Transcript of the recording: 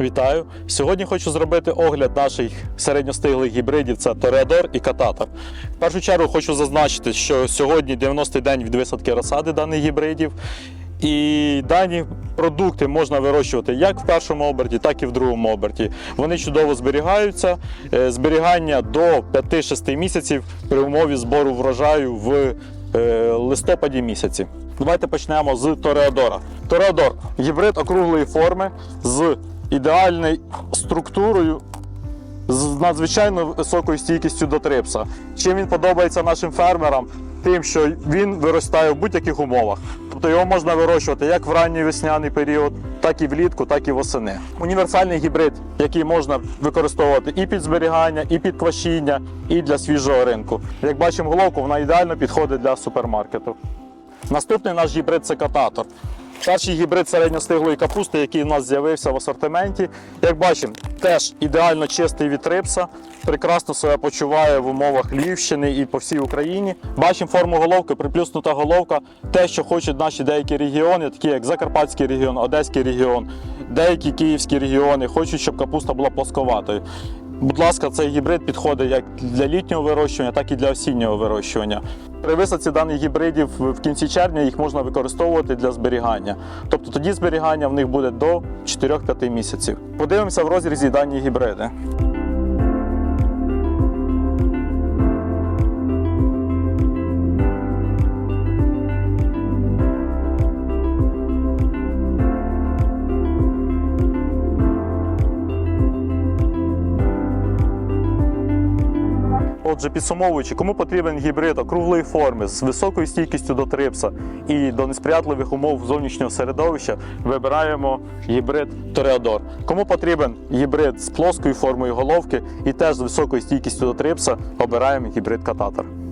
Вітаю! Сьогодні хочу зробити огляд наших середньостиглих гібридів це Тореадор і Кататор. В першу чергу хочу зазначити, що сьогодні 90-й день від висадки розсади даних гібридів. І дані продукти можна вирощувати як в першому оберті, так і в другому оберті. Вони чудово зберігаються. Е, Зберігання до 5-6 місяців при умові збору врожаю в е, листопаді місяці. Давайте почнемо з Тореадора. Тореадор гібрид округлої форми з ідеальною структурою. З надзвичайно високою стійкістю до трипса. Чим він подобається нашим фермерам? Тим, що він виростає в будь-яких умовах. Тобто його можна вирощувати як в ранній весняний період, так і влітку, так і восени. Універсальний гібрид, який можна використовувати і під зберігання, і під квашіння, і для свіжого ринку. Як бачимо, головку вона ідеально підходить для супермаркету. Наступний наш гібрид це кататор. Перший гібрид середньостиглої капусти, який у нас з'явився в асортименті. Як бачимо, теж ідеально чистий від рипса, прекрасно себе почуває в умовах Львівщини і по всій Україні. Бачимо форму головки, приплюснута головка, те, що хочуть наші деякі регіони, такі як Закарпатський регіон, Одеський регіон, деякі київські регіони, хочуть, щоб капуста була плосковатою. Будь ласка, цей гібрид підходить як для літнього вирощування, так і для осіннього вирощування. При висадці даних гібридів в кінці червня їх можна використовувати для зберігання. Тобто тоді зберігання в них буде до 4-5 місяців. Подивимося в розрізі дані гібриди. Отже, підсумовуючи, кому потрібен гібрид округлої форми з високою стійкістю до трипса і до несприятливих умов зовнішнього середовища, вибираємо гібрид Тореадор. Кому потрібен гібрид з плоскою формою головки і теж з високою стійкістю до трипса, обираємо гібрид Кататор.